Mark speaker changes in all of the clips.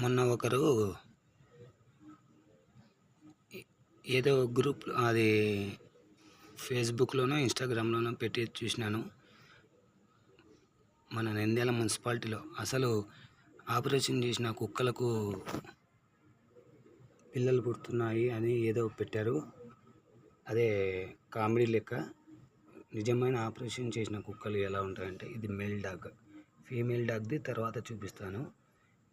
Speaker 1: మొన్న ఒకరు ఏదో గ్రూప్ అది ఫేస్బుక్లోనో ఇన్స్టాగ్రామ్లోనో పెట్టి చూసినాను. మన నంద్యాల మున్సిపాలిటీలో. అసలు ఆపరేషన్ చేసిన కుక్కలకు పిల్లలు పుడుతున్నాయి అని ఏదో పెట్టారు. అదే కామెడీ లెక్క. నిజమైన ఆపరేషన్ చేసిన కుక్కలు ఎలా ఉంటాయంటే ఇది మేల్ డాగ్ ఫీమేల్ డాగ్ది తర్వాత చూపిస్తాను.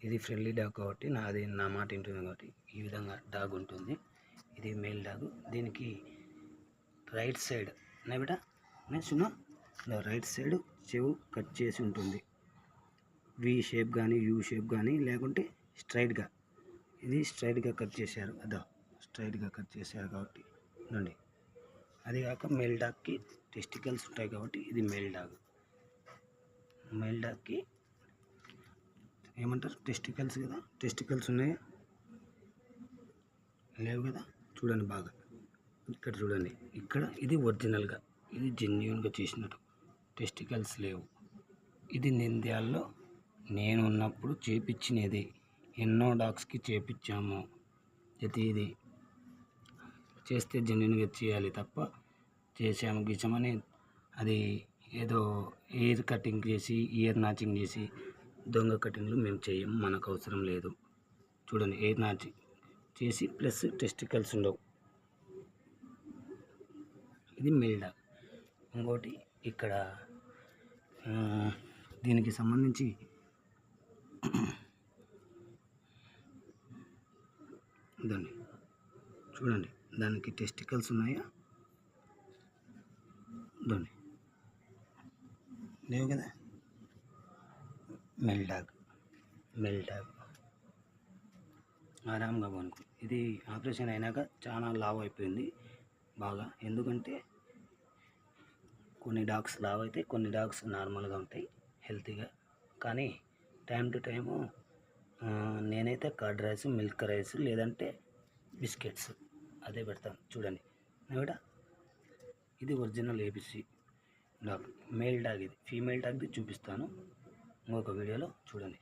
Speaker 1: ఇది ఫ్రెండ్లీ డాగ్ కాబట్టి నాది నా మాట వింటుంది కాబట్టి ఈ విధంగా డాగ్ ఉంటుంది. ఇది మేల్ డాగ్ దీనికి రైట్ సైడ్ నా బిడ్డ? నా సున్నా రైట్ సైడ్ చెవు కట్ చేసి ఉంటుంది. వి షేప్ కానీ యూ షేప్ కానీ లేకుంటే స్ట్రైట్గా ఇది స్ట్రైట్గా కట్ చేశారు. అదో స్ట్రైట్గా కట్ చేశారు కాబట్టి. నండి అది కాక మేల్ డాగ్కి టెస్టికల్స్ ఉంటాయి కాబట్టి ఇది మేల్ డాగ్ మేల్ డాగ్కి ఏమంటారు? టెస్టికల్స్ కదా. టెస్టికల్స్ ఉన్నాయి. లేవు కదా? చూడండి బాగా. ఇక్కడ చూడండి. ఇక్కడ ఇది ఒరిజినల్గా ఇది జెన్యున్గా చేసినట్టు. టెస్టికల్స్ లేవు. ఇది నింద్యాల్లో నేను ఉన్నప్పుడు చేపించినది. ఎన్నో డాగ్స్కి చేపించాము. ప్రతి ఇది. చేస్తే జెన్యున్గా చేయాలి తప్ప చేసాము గీసామని అది ఏదో ఎయిర్ కటింగ్ చేసి ఇయర్ నాచింగ్ చేసి దొంగ కటింగ్లు మేము చేయము మనకు అవసరం లేదు. చూడండి ఎయిర్ నాచింగ్ చేసి ప్లస్ టెస్టికల్స్ ఉండవు. ఇది మెల్డా. ఇంకోటి ఇక్కడ దీనికి సంబంధించి ఇదండి. చూడండి దానికి టెస్టికల్స్ ఉన్నాయా? ఇదండి. లేవు కదా? మెల్డాగ్ మెల్డాగ్. ఆరాంగా పనుకో ఇది ఆపరేషన్ అయినాక చాలా లావ్ అయిపోయింది బాగా. ఎందుకంటే కొన్ని డాగ్స్ లావ్ అయితే కొన్ని డాగ్స్ నార్మల్గా ఉంటాయి హెల్తీగా. కానీ టైం టు టైము నేనైతే కర్డ్ రైస్ మిల్క్ రైస్ లేదంటే బిస్కెట్స్ అదే పెడతాను. చూడండి. కూడా ఇది original ABC dog. Male dog ఇది. ఫీమేల్ డాగ్ది చూపిస్తాను. ఇంకొక వీడియోలో చూడండి.